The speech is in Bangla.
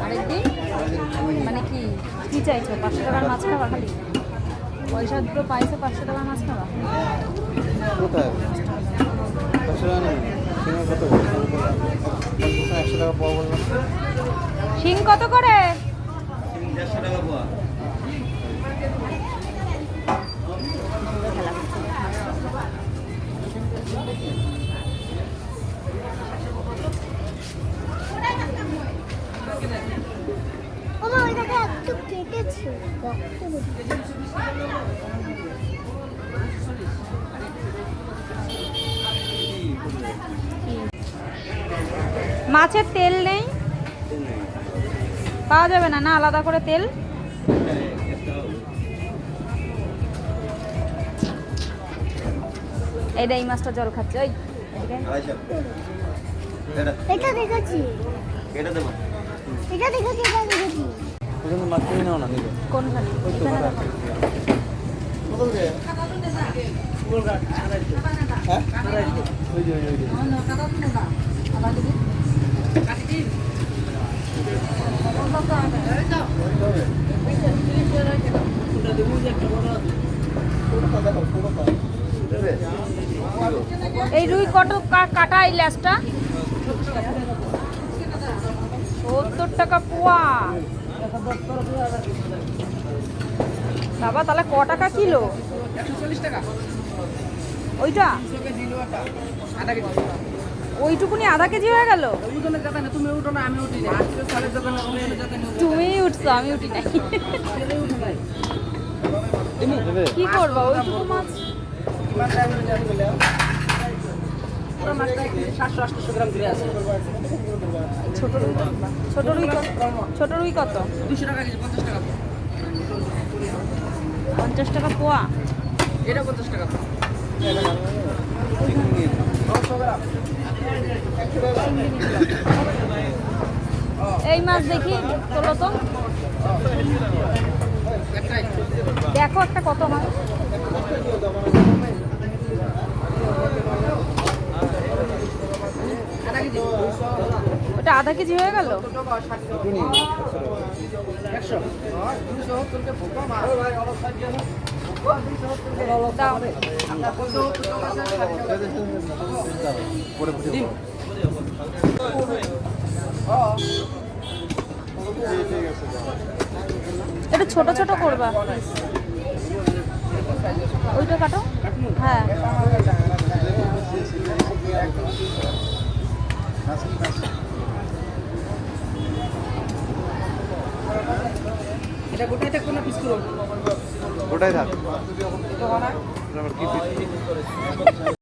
আরেকদিন মানে কি কি চাইছো পাঁচশো টাকার মাছ খাবা খালি? পয়সা দুটো পাইছো পাঁচশো টাকার মাছ খাবা টাকা শিং কত করে? মাছের তেল নেই? পাওয়া যাবে না না আলাদা করে তেল? এইটা এই মাছটা জল খাচ্ছে ওই। এটা। এটা দেখেছি। এটা দেবো। এটা দেখেছি এটা দেখেছি। মাছ কিনে নাও না? কোনখানে। হ্যাঁ? এই রুই কত কা- কাটা এই ল্যাসটা। সত্তর টাকা পোয়া। বাবা তাহলে ক টাকা কিলো? ওইটা? ওইটুকুনি আধা কেজি হয়ে গেল? তুমি উঠছো আমি উঠি নাই। কি করব? ওইটুকু মাছ। ছোট রুই? ছোট রুই কত? ছোট রুই কত? পঞ্চাশ টাকা পোয়া। এই মাছ দেখি তোলো তো। দেখো একটা কত মাছ আধা কেজি হয়ে গেল? দিন ছোট ছোট করবা। ওইটা কাটো? হ্যাঁ। ওটাই থাক। এটা কি পিস